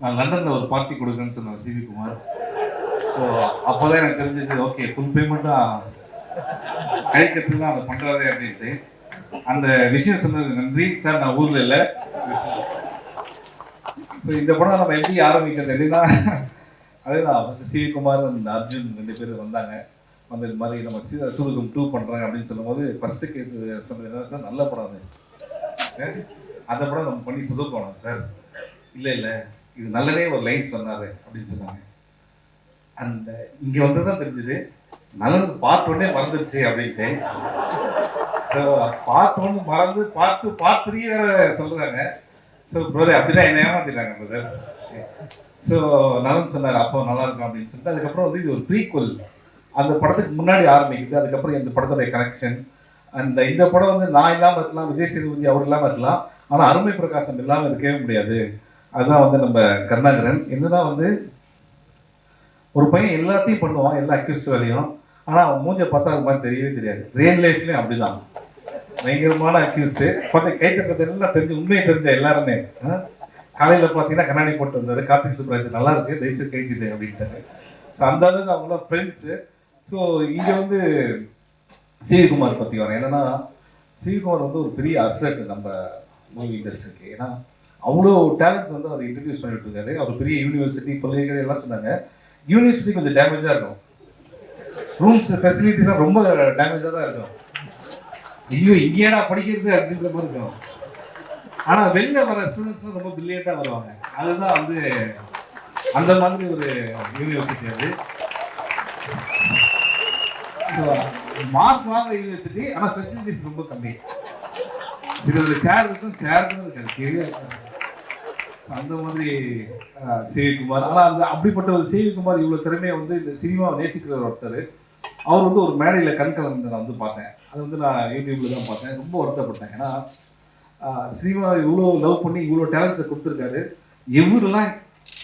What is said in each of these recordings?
நான் லண்டனில் ஒரு பார்ட்டி கொடுக்குறேன்னு சொன்னேன் சிவி குமார். ஸோ அப்போ தான் எனக்கு தெரிஞ்சது ஓகே ஃபுல் பேமெண்ட்டாக கழிக்கிறதுக்கு தான் அதை பண்ணுறாரு அப்படின்ட்டு. அந்த விஷயம் சொன்னது நன்றி. சார் நான் ஊரில் இல்லை. இந்த படம் நம்ம எப்படி ஆரம்பிக்கிறது எப்படின்னா அதேதான் ஃபஸ்ட்டு அந்த அர்ஜுன் ரெண்டு பேரும் வந்தாங்க. வந்து இது மாதிரி நம்ம சீ- சூரகம் டூ பண்ணுறாங்க அப்படின்னு சொல்லும்போது ஃபஸ்ட்டு கேட்டு சொன்னது என்ன சார் நல்ல படம் அது. அந்த படம் நம்ம பண்ணி சொதப்போனோம் சார். இல்லை இல்லை. இது நல்லதே ஒரு லைன் சொன்னாரு அப்படின்னு சொன்னாங்க. அந்த இங்க வந்து தான் தெரிஞ்சது நல்லது பார்ட் மறந்துருச்சு மறந்துடுச்சு அப்படின்ட்டு. ஸோ பார்ட் மறந்து பார்த்து பார்ட் வேற சொல்றாங்க. ஸோ பிரதர் அப்படிதான் என்ன ஏமாத்திட்டாங்க பிரதர் ஸோ நலன் சொன்னார் அப்போ நல்லா இருக்கும் அப்படின்னு சொல்லிட்டு. அதுக்கப்புறம் வந்து இது ஒரு ப்ரீக்குவல் அந்த படத்துக்கு முன்னாடி ஆரம்பிக்குது. அதுக்கப்புறம் இந்த படத்துடைய கனெக்ஷன் அந்த இந்த படம் வந்து நான் இல்லாமல் இருக்கலாம் விஜய் சேதுபதி அவர் இல்லாமல் இருக்கலாம். ஆனால் அருமை பிரகாசம் இல்லாமல் இருக்கவே முடியாது. அதுதான் வந்து நம்ம கருணாகரன். என்னன்னா வந்து ஒரு பையன் எல்லாத்தையும் பண்ணுவான் எல்லா அக்யூஸ் வேலையும். ஆனால் அவன் மூஞ்ச பார்த்தா அது மாதிரி தெரியவே தெரியாது. ரியல் லைஃப்லேயும் அப்படிதான். பயங்கரமான அக்யூஸ் பார்த்து கை தட்டது எல்லாம் தெரிஞ்சு உண்மையை தெரிஞ்ச எல்லாருமே. காலையில் காலையில பார்த்தீங்கன்னா கண்ணாடி போட்டு வந்தாரு. கார்த்திக் சுப்ராஜ் நல்லா இருக்கு தயவுசெய்து கைக்கிட்டு அப்படின்ட்டாரு. ஸோ அந்த அளவுக்கு அவங்களாம் ஃப்ரெண்ட்ஸு ஸோ இங்கே வந்து சிவிகுமார் பற்றி வரேன். என்னன்னா சிவிகுமார் வந்து ஒரு பெரிய அசட் நம்ம மூவி இண்டஸ்ட்ரிக்கு ஏன்னா அவ்வளோ டேலண்ட்ஸ் வந்து அவர் இன்ட்ரடியூஸ் பண்ணிட்டு இருக்காரு. அவர் பெரிய யூனிவர்சிட்டி பல்கலைக்கழகம் எல்லாம் சொன்னாங்க. யூனிவர்சிட்டி கொஞ்சம் டேமேஜாக இருக்கும். ரூம்ஸ் ஃபெசிலிட்டிஸ்லாம் ரொம்ப டேமேஜாக தான் இருக்கும். ஐயோ இங்கேடா படிக்கிறது அப்படின்ற மாதிரி இருக்கும். ஆனால் வெளில வர ஸ்டூடெண்ட்ஸ் ரொம்ப பிரில்லியண்டா வருவாங்க. அதுதான் வந்து அந்த மாதிரி ஒரு யூனிவர்சிட்டி அது. மார்க் வாங்க யூனிவர்சிட்டி ஆனால் ஃபெசிலிட்டிஸ் ரொம்ப கம்மி. சில சேர் இருக்கும் சேர் இருக்காது. கீழே அந்த மாதிரி அஹ், சிவிகுமார் ஆனால் அந்த அப்படிப்பட்ட ஒரு சிவிகுமார் இவ்வளோ திறமையை வந்து இந்த சினிமாவை நேசிக்கிற ஒருத்தர். அவர் வந்து ஒரு மேடையில் கண்கலந்து நான் வந்து பார்த்தேன். அது வந்து நான் யூடியூப்ல தான் பார்த்தேன். ரொம்ப வருத்தப்பட்டேன். ஏன்னா சினிமா இவ்வளோ லவ் பண்ணி இவ்வளோ டேலண்ட்ஸை கொடுத்துருக்காரு. எவரெல்லாம்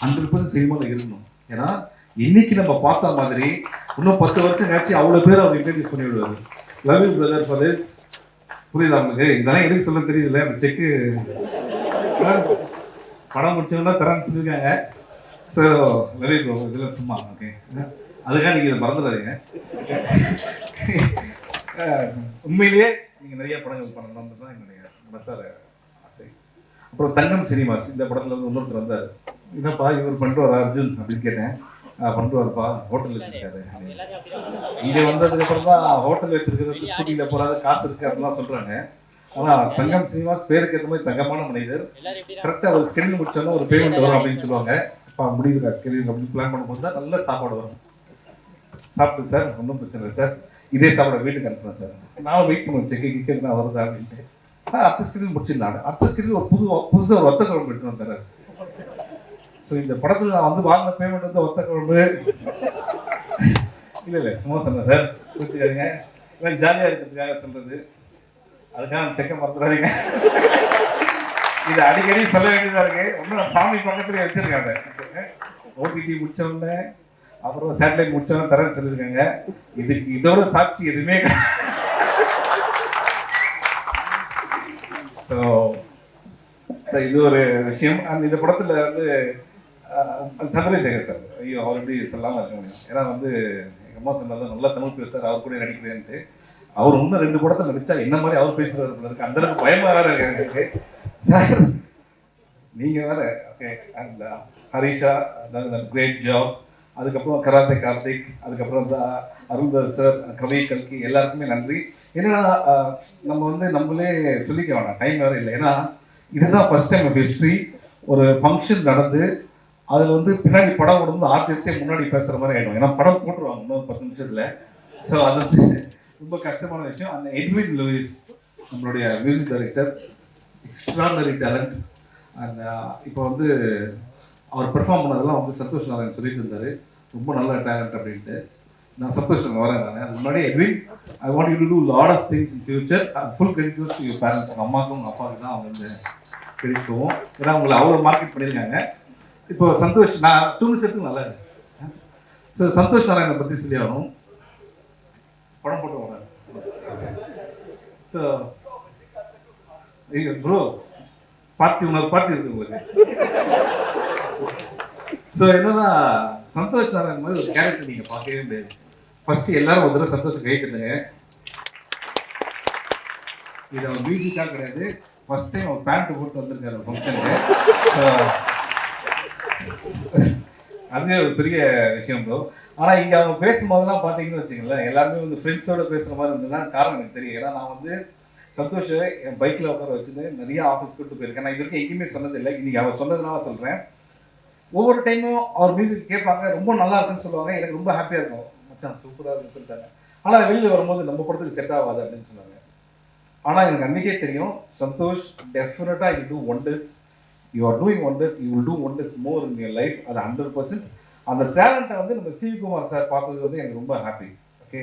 ஹண்ட்ரட் பர்சன்ட் சினிமாவில் இருக்கணும்? ஏன்னா இன்னைக்கு நம்ம பார்த்த மாதிரி இன்னும் பத்து வருஷம் கழிச்சு அவ்வளோ பேர் அவர் இன்ட்ரடியூஸ் பண்ணி விடுவார் லவ் யூ பிரதர் ஃபாதர்ஸ் புரியுதா உங்களுக்கு? இதெல்லாம் எதுக்கு சொல்ல தெரியுதுல்ல அந்த செக்கு படம் முடிச்சவங்கன்னா தரேன்னு சொல்லியிருக்காங்க ஸோ வெரி ப்ரோ இதெல்லாம் சும்மா ஓகே அதுக்காக நீங்கள் இதை மறந்துடாதீங்க. உண்மையிலேயே நீங்கள் நிறைய படங்கள் பண்ணணும்னு தான் என்னுடைய மனசார ஆசை. அப்புறம் தங்கம் சினிமாஸ் இந்த படத்தில் வந்து இன்னொருத்தர் வந்தார். என்னப்பா இவர் பண்ணிட்டு வர அர்ஜுன் அப்படின்னு கேட்டேன். பண்ணிட்டு வரப்பா ஹோட்டல் வச்சிருக்காரு. இங்கே வந்ததுக்கப்புறம் தான் ஹோட்டல் வச்சிருக்கிறது ஸ்கூட்டியில் போறாது காசு இருக்கு சொல்கிறாங்க ஆனா தங்கம் சினிமாஸ் பேருக்கு ஏற்ற மாதிரி தங்கமான மனிதர். கரெக்டா ஒரு செல் முடிச்சோன்னா ஒரு பேமெண்ட் வரும் அப்படின்னு சொல்லுவாங்க. அப்பா முடியுது ஸ்கெடியூல் அப்படின்னு பிளான் பண்ணும்போது தான் நல்ல சாப்பாடு வரும். சாப்பிட்டு சார் ஒன்றும் பிரச்சனை இல்லை சார் இதே சாப்பாடு வீட்டுக்கு அனுப்புறேன் சார் நான் வெயிட் பண்ணுவேன் செக்கி கிக்கர் நான் வருதா அப்படின்ட்டு. அடுத்த சீரியல் முடிச்சிருந்தாங்க அடுத்த சீரியல் ஒரு புது புதுசாக ஒரு ஒத்த குழம்பு எடுத்து வந்தார் ஸோ இந்த படத்தில் நான் வந்து வாங்கின பேமெண்ட் வந்து ஒத்த குழம்பு. இல்லை இல்லை சும்மா சொன்னேன் சார் கொடுத்துக்காதீங்க ஜாலியாக இருக்கிறதுக்காக சொல்றது. அதுக்காக செக்க மறந்துடாதீங்க. இது அடிக்கடி சொல்ல வேண்டியதா இருக்கு. ஒன்றும் சாமி பக்கத்துலேயே வச்சிருக்காங்க ஓடிடி முடிச்சோடனே அப்புறம் சேட்டலைட் முடிச்ச உடனே தரேன்னு சொல்லியிருக்காங்க. இதுக்கு இதோட சாட்சி எதுவுமே ஸோ ஸோ இது ஒரு விஷயம். அந்த இந்த படத்தில் வந்து சந்திரசேகர் சார். ஐயோ அவர் எப்படி சொல்லாமல் இருக்க முடியும். ஏன்னா வந்து எங்கள் அம்மா சொன்னது நல்லா தமிழ் பேசுறாரு அவர் கூட நடிக்கிறேன்ட்டு. அவர் இன்னும் ரெண்டு படத்தில் நடிச்சா என்ன மாதிரி அவர் பேசுறது இருக்கு. அந்த அளவுக்கு பயமா வேற இருக்கு எனக்கு. சார் நீங்க வேற ஓகே அண்ட் ஹரிஷா கிரேட் ஜாப் அதுக்கப்புறம் கராத்தே கார்த்திக் அதுக்கப்புறம் இந்த சார் கவி கல்கி எல்லாருக்குமே நன்றி. ஏன்னா நம்ம வந்து நம்மளே சொல்லிக்க வேணாம். டைம் வேற இல்லை. ஏன்னா இதுதான் ஃபர்ஸ்ட் டைம் ஹிஸ்ட்ரி ஒரு ஃபங்க்ஷன் நடந்து அதில் வந்து பின்னாடி படம் வந்து ஆர்டிஸ்டே முன்னாடி பேசுகிற மாதிரி ஆகிடும் ஏன்னா படம் போட்டுருவாங்க இன்னொரு பத்து நிமிஷத்தில். ஸோ அது வந்து ரொம்ப கஷ்டமான விஷயம். அந்த எட்வின் லூயிஸ் நம்மளுடைய மியூசிக் டைரக்டர் எக்ஸ்ட்ராடனரி டேலண்ட் அந்த இப்போ வந்து அவர் பெர்ஃபார்ம் பண்ணதெல்லாம் வந்து சந்தோஷ் நாராயண் சொல்லிட்டு இருந்தாரு. ரொம்ப நல்ல டேலண்ட் அப்படின்ட்டு. நான் சந்தோஷ் வரேன் நான். அதுக்கு முன்னாடி Edwin I want you to do lot of things in future full credit to your parents உங்கள் அம்மாவுக்கும் உங்கள் அப்பாவுக்கு தான் அவங்க வந்து கிரெடிட் போவோம் ஏன்னா அவங்களை அவ்வளோ மார்க்கெட் பண்ணியிருக்காங்க. இப்போ சந்தோஷ் நான் டூ மினிட்ஸ் நல்லா இருக்கேன் ஸோ சந்தோஷ் நாராயணை பற்றி சொல்லி ஆகணும். படம் போட்டு ஸோ ஸோ ப்ரோ பார்ட்டி இன்னொரு பார்ட்டி இருக்கு உங்களுக்கு. ஸோ என்னன்னா சந்தோஷ் நாராயண் மாதிரி ஒரு கேரக்டர் நீங்கள் பார்க்கவே முடியாது. ஃபர்ஸ்ட் எல்லாரும் ஒரு தடவை சந்தோஷம் கேட்டுருங்க இது அவன் மியூசிக்காக கிடையாது. ஃபர்ஸ்ட் டைம் அவன் பேண்ட் போட்டு வந்திருக்காரு ஃபங்க்ஷனுக்கு ஸோ அதுவே ஒரு பெரிய விஷயம் ப்ரோ ஆனால் இங்கே அவங்க பேசும்போதெல்லாம் பார்த்தீங்கன்னு வச்சுக்கோங்களேன் எல்லாருமே வந்து ஃப்ரெண்ட்ஸோட பேசுற மாதிரி இருந்ததுன்னா காரணம் எனக்கு தெரியும் ஏன்னா நான் வந்து சந்தோஷ என் பைக்கில் உட்கார வச்சுட்டு நிறைய ஆஃபீஸ் கூட்டு போயிருக்கேன். நான் இது வரைக்கும் எங்கேயுமே சொன்னது இல்லை இன்னைக்கு அவர் சொன்னதுனால சொல்கிறேன் ஒவ்வொரு டைமும் அவர் மியூசிக் கேட்பாங்க. ரொம்ப நல்லா இருக்குன்னு சொல்லுவாங்க. எனக்கு ரொம்ப ஹாப்பியாக இருக்கும். மச்சான் சூப்பராக இருக்குன்னு சொல்லிட்டாங்க ஆனால் வெளியில் வரும்போது நம்ம படத்துக்கு செட் ஆகாது அப்படின்னு சொன்னாங்க. ஆனால் எனக்கு அன்றைக்கே தெரியும் சந்தோஷ் டெஃபினட்டாக you do wonders you are doing wonders you will do wonders more in your life அது ஹண்ட்ரட் பர்சன்ட் அந்த டேலண்ட்டை வந்து நம்ம சிவி குமார் சார் பார்த்தது வந்து எனக்கு ரொம்ப happy okay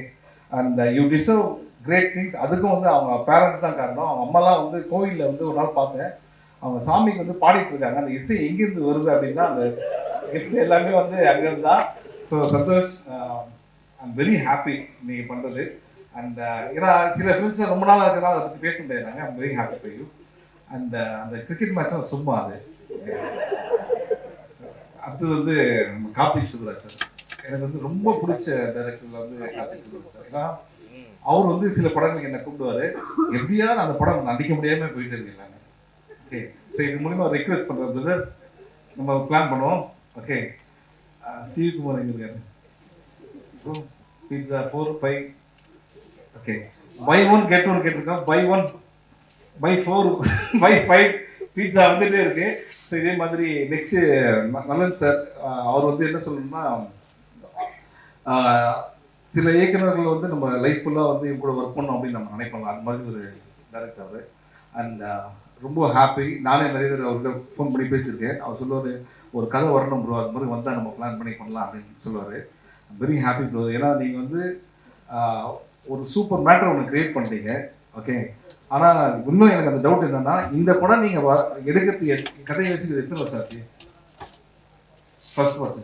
and you deserve great things அதுக்கும் வந்து அவங்க பேரண்ட்ஸ் தான் காரணம். அவங்க அம்மாலாம் வந்து கோவிலில் வந்து ஒரு நாள் பார்த்தேன். அவங்க சாமிக்கு வந்து பாடிட்டு இருக்காங்க. அந்த இசை எங்கேருந்து வருது அப்படின்னா அந்த gift எல்லாமே வந்து அங்கேருந்து தான் so Santhosh I'm very happy நீங்கள் பண்ணுறது அண்ட் ஏன்னா சில ஃபிலிம்ஸ் ரொம்ப நாள் இருக்கிறனால அதை பற்றி பேச முடியாது. I'm very happy for you and அந்த கிரிக்கெட் மேட்ச்லாம் சும்மா அது. அடுத்தது வந்து நம்ம கார்த்திக் சுப்ராஜ் சார். எனக்கு வந்து ரொம்ப பிடிச்ச டைரக்டர்ல வந்து கார்த்திக் சுப்ராஜ் சார். ஏன்னா அவர் வந்து சில படங்களுக்கு என்ன கூப்பிடுவாரு. எப்படியாவது அந்த படம் நடிக்க முடியாம போயிட்டு இருக்கீங்க ஓகே சரி இது மூலியமா ரெக்வெஸ்ட் பண்றது பிரதர் நம்ம பிளான் பண்ணுவோம். ஓகே சிவகுமார் எங்க இருக்காரு? Pizza four five okay buy one get one கேட்டிருக்கோம். Buy one buy four buy five pizza வந்துட்டே இருக்கு. ஸோ இதே மாதிரி நெக்ஸ்ட் நலன் சார் அவர் வந்து என்ன சொல்லணும்னா சில இயக்குநர்கள் வந்து நம்ம லைஃப் ஃபுல்லாக வந்து இவங்க கூட ஒர்க் பண்ணோம் அப்படின்னு நம்ம நினைப்போம் அது மாதிரி ஒரு டேரக்டர் அவர். அண்ட் ரொம்ப ஹாப்பி நானே நிறைய பேர் அவர்கிட்ட ஃபோன் பண்ணி பேசியிருக்கேன். அவர் சொல்லுவார் ஒரு கதை வரணும் ப்ரோ அது மாதிரி வந்தால் நம்ம பிளான் பண்ணி பண்ணலாம் அப்படின்னு சொல்லுவார். வெரி ஹாப்பி ப்ரோ ஏன்னா நீங்கள் வந்து ஒரு சூப்பர் மேட்டர் ஒன்று கிரியேட் பண்ணிட்டீங்க. ஓகே ஆனால் இன்னும் எனக்கு அந்த டவுட் என்னன்னா இந்த படம் நீங்கள் வ கதையை வச்சு எத்தனை வருஷம் ஆச்சு? First part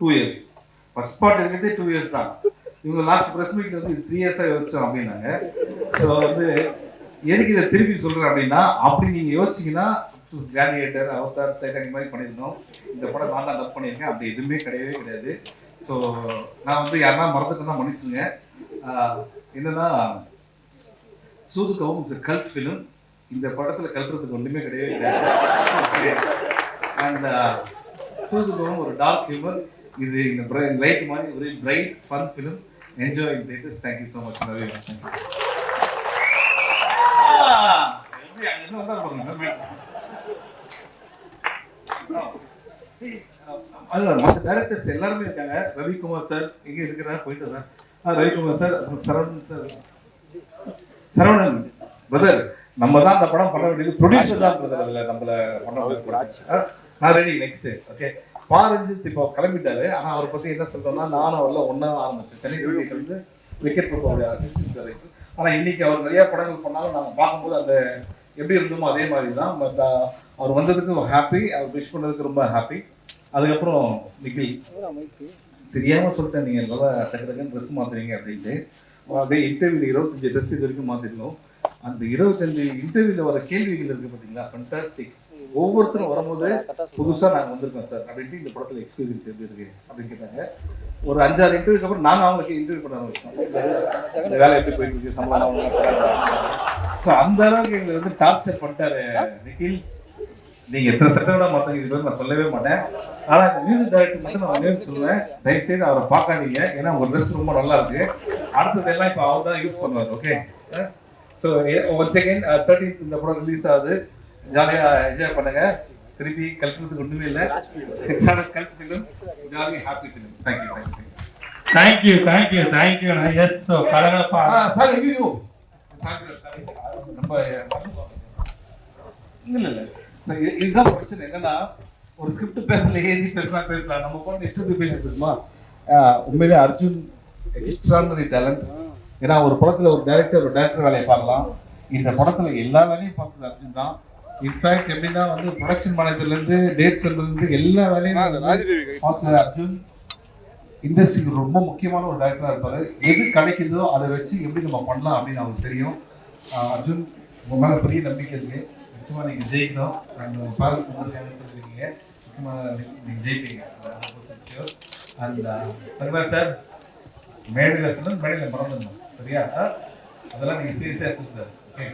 two years first part எடுக்கிறதே டூ இயர்ஸ் தான். இவங்க லாஸ்ட் ப்ரெஸ் மீட் வந்து த்ரீ இயர்ஸாக யோசிச்சோம் அப்படின்னாங்க. ஸோ வந்து எதுக்கு இதை திருப்பி சொல்கிறேன் அப்படின்னா அப்படி நீங்கள் யோசிச்சீங்கன்னா கிராடியேட்டர் அவதார் டைட்டானிக் மாதிரி பண்ணியிருந்தோம். இந்த படம் நான் தான் டப் பண்ணியிருக்கேன். அப்படி எதுவுமே கிடையவே கிடையாது. ஸோ நான் வந்து யாருன்னா மறந்துட்டேன்னா மன்னிச்சுங்க என்னன்னா சூதுகவும் இஸ் கல்ட் ஃபிலிம் இந்த படத்தில் கல்ட்டுறதுக்கு ஒன்றுமே கிடையவே கிடையாது. அண்ட் சூதுகவும் ஒரு டார்க் ஹியூமர் இது இந்த லைட் மாதிரி ஒரு bright fun film enjoy in theatres thank you so much Ravi அதுதான் மற்ற டேரக்டர்ஸ் எல்லாருமே இருக்காங்க. ரவிக்குமார் சார் எங்க இருக்கிறார்? போயிட்டு sir Ravikumar sir Saravanan sir Saravanan brother நம்ம தான் அந்த படம் பண்ண வேண்டியது. ப்ரொடியூசர் தான் பிரதர் அதுல நம்மள பண்ண நான் ரெடி நெக்ஸ்ட் ஓகே பாரஞ்சித் இப்போ கிளம்பிட்டாரு. ஆனா அவரை பத்தி என்ன சொல்றோம்னா நானும் அவர்ல ஒண்ணா ஆரம்பிச்சேன். சென்னை வந்து விக்கெட் பிரபுடைய அசிஸ்டன்ட் டைரக்டர் ஆனா இன்னைக்கு அவர் நிறைய படங்கள் பண்ணாலும் நாங்க பார்க்கும்போது அந்த எப்படி இருந்தோமோ அதே மாதிரி தான் பட் அவர் வந்ததுக்கு ஹாப்பி அவர் விஷ் பண்ணதுக்கு ரொம்ப ஹாப்பி அதுக்கப்புறம் நிக்கில். தெரியாம சொல்லிட்டேன் நீங்க நல்லா டக்கு டக்குன்னு ட்ரெஸ் மாத்துறீங்க அப்படின்ட்டு. அப்படியே இன்டர்வியூ இருபத்தஞ்சு ட்ரெஸ் இது வரைக்கும் மாத்திருந்தோம். அந்த இருபத்தஞ்சு இன்டர்வியூல வர கேள்விகள் இருக்கு பாத்தீங்களா? ஃபண்டாஸ்டிக் ஒவ்வொருத்தரும் வரும்போது புதுசா நாங்க வந்திருக்கோம் சார் அப்படின்ட்டு இந்த படத்துல எக்ஸ்பீரியன்ஸ் எப்படி இருக்கு அப்படின்னு கேட்டாங்க. ஒரு அஞ்சாறு இன்டர்வியூக்கு அப்புறம் நாங்க அவங்களுக்கு இன்டர்வியூ பண்ண ஆரம்பிச்சோம் இந்த வேலை எப்படி போயிட்டு இருக்கு சம்பளம் ஸோ அந்த அளவுக்கு எங்களை வந்து டார்ச்சர் பண்ணிட்டாரு நிகில். நீங்க எத்தனை சட்டை விட இது நான் சொல்லவே மாட்டேன். ஆனா இந்த மியூசிக் டைரக்டர் மட்டும் நான் நேம் சொல்லுவேன். தயவு செய்து அவரை பார்க்காதீங்க. ஏன்னா உங்க ட்ரெஸ் ரொம்ப நல்லா இருக்கு. அடுத்தது எல்லாம் இப்போ அவர் தான் யூஸ் பண்ணுவார் okay so one second thirteenth இந்த படம் ரிலீஸ் ஆகுது. ஜாலியா என்ஜாய் பண்ணுங்க. திருப்பி கல்புறதுக்கு ஒண்ணுமே இல்லை. கல்பு film jolly happy film thank you thank you thank you thank you thank you yes so கலகலப்பா. சார் ஐயோ ரொம்ப இல்ல இல்ல. இல்ல இது- இதுதான் பிரச்சனை. என்னன்னா ஒரு ஸ்கிரிப்ட் பேசல எழுதி பேசலாம் பேசலாம். நம்ம போன இஷ்டத்துக்கு பேசி பேசுமா உண்மையிலே அர்ஜுன் எக்ஸ்ட்ரானரி டேலண்ட் ஏன்னா ஒரு படத்துல ஒரு டைரக்டர் ஒரு டைரக்டர் வேலையை பார்க்கலாம். இந்த படத்துல எல்லா வேலையும் பார்த்தது அர்ஜுன் தான். இன்ஃபேக்ட் எப்படின்னா வந்து ப்ரொடக்ஷன் மேனேஜர்ல இருந்து டேட்ஸ் இருந்து எல்லா வேலையும் வந்து பார்த்தது அர்ஜுன். இண்டஸ்ட்ரிக்கு ரொம்ப முக்கியமான ஒரு டைரக்டரா இருப்பாரு. எது கிடைக்குதோ அதை வச்சு எப்படி நம்ம பண்ணலாம் அப்படின்னு அவருக்கு தெரியும். அர்ஜுன் உங்க மேல பெரிய நம்பிக்கை இருக்கு. நிச்சயமா நீங்க ஜெயிக்கணும். அண்ட் பேரண்ட்ஸ் வந்திருக்காங்கன்னு சொல்லிருக்கீங்க சும்மா நீங்க ஜெயிப்பீங்க. அந்த தங்கரா சார் மேடையில் சொன்னா மேடையில் மறந்துடணும். சரியா? அதெல்லாம் நீங்க சீரியஸாக எடுத்துக்கூடாது ஓகே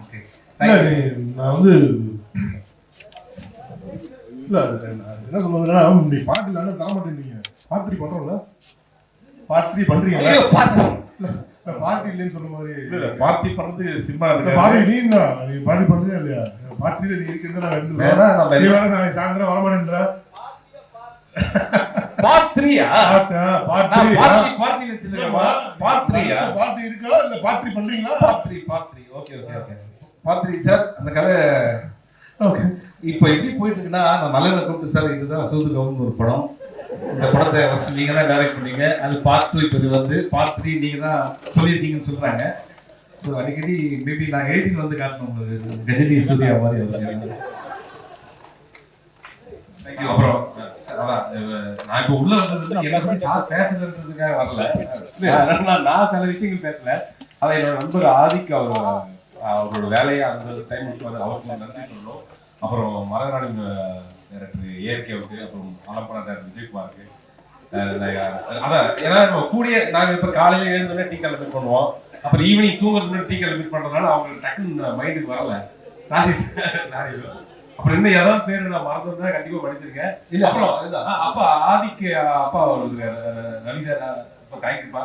ஓகே நான் வந்து இல்ல அது நான் என்ன சொல்றதுன்னா நீ பாட்டு இல்லைன்னா தர மாட்டேன்றீங்க பாத்திரி பண்றோம்ல. பாத்திரி பண்றீங்களா ஐயோ பாத்து இல்ல, பாட்டு இல்லைன்னு சொன்ன மாதிரி இல்ல பார்ட்டி பண்றது சினிமா இல்ல, பாட்டு நீ தான் நீ பாட்டு பண்றியா இல்லையா? பாட்டில நீ இருக்கிறத நான் எடுத்துக்கிறேன் வேணா நம்ம நீ நான் சாயந்தரம் வரமாட்டேன்ற பார்ட்ரியா பாட்டா பாட்டு பார்ட்டி பார்ட்டி வச்சிருக்கேன் பார்ட்ரியா பாட்டு இருக்கா? இல்ல பாட்டு பண்றீங்களா பார்ட்ரி பார்ட்ரி ஓகே ஓகே ஓகே. பார்ட்ரி சார் அந்த கதை ஓகே. இப்போ எப்படி போயிட்டு இருக்குன்னா நான் நல்லதை கூப்பிட்டு சார் இதுதான் சூது கவுன் ஒரு படம். இந்த படத்தை ஃபர்ஸ்ட் நீங்க தான் டைரக்ட் பண்ணீங்க. அது பார்ட் டூ இப்போ இது வந்து பார்ட் த்ரீ நீங்க தான் சொல்லியிருக்கீங்கன்னு சொல்றாங்க. ஸோ அடிக்கடி மேபி நான் எழுதி வந்து காட்டணும் உங்களுக்கு. கஜினி சூர்யா மாதிரி தேங்க்யூ அப்புறம்? நான் இப்போ உள்ள வந்தது என்ன பத்தி சார் பேசுறதுக்காக வரல. நான் நான் சில விஷயங்கள் பேசல. அதான் என்னோட நண்பர் ஆதிக்கு அவர் அவரோட வேலையை அந்த டைம் விட்டு அவருக்கு நான் நன்றி சொல்லணும். அப்புறம் மரநாடு டேரக்டர் ஏற்கேவுக்கு அப்புறம் ஆலப்பனா டேரக்டர் விஜயகுமாருக்கு. நான் அதான் ஏன்னா நம்ம கூடிய நாங்க இப்ப காலையில எழுந்தோடனே டீ கால் மீட் பண்ணுவோம். அப்புறம் ஈவினிங் தூங்குறதுக்கு டீ கால் மீட் பண்றதுனால அவங்களுக்கு டக்குன்னு மைண்டுக்கு வரல. சாரி சாரி அப்புறம் இன்னும் ஏதாவது பேர் நான் மறந்துருந்தா கண்டிப்பா படிச்சிருக்கேன். இல்ல அப்புறம் அப்பா ஆதிக்கு அப்பா ரவி சார் தேங்க்யூப்பா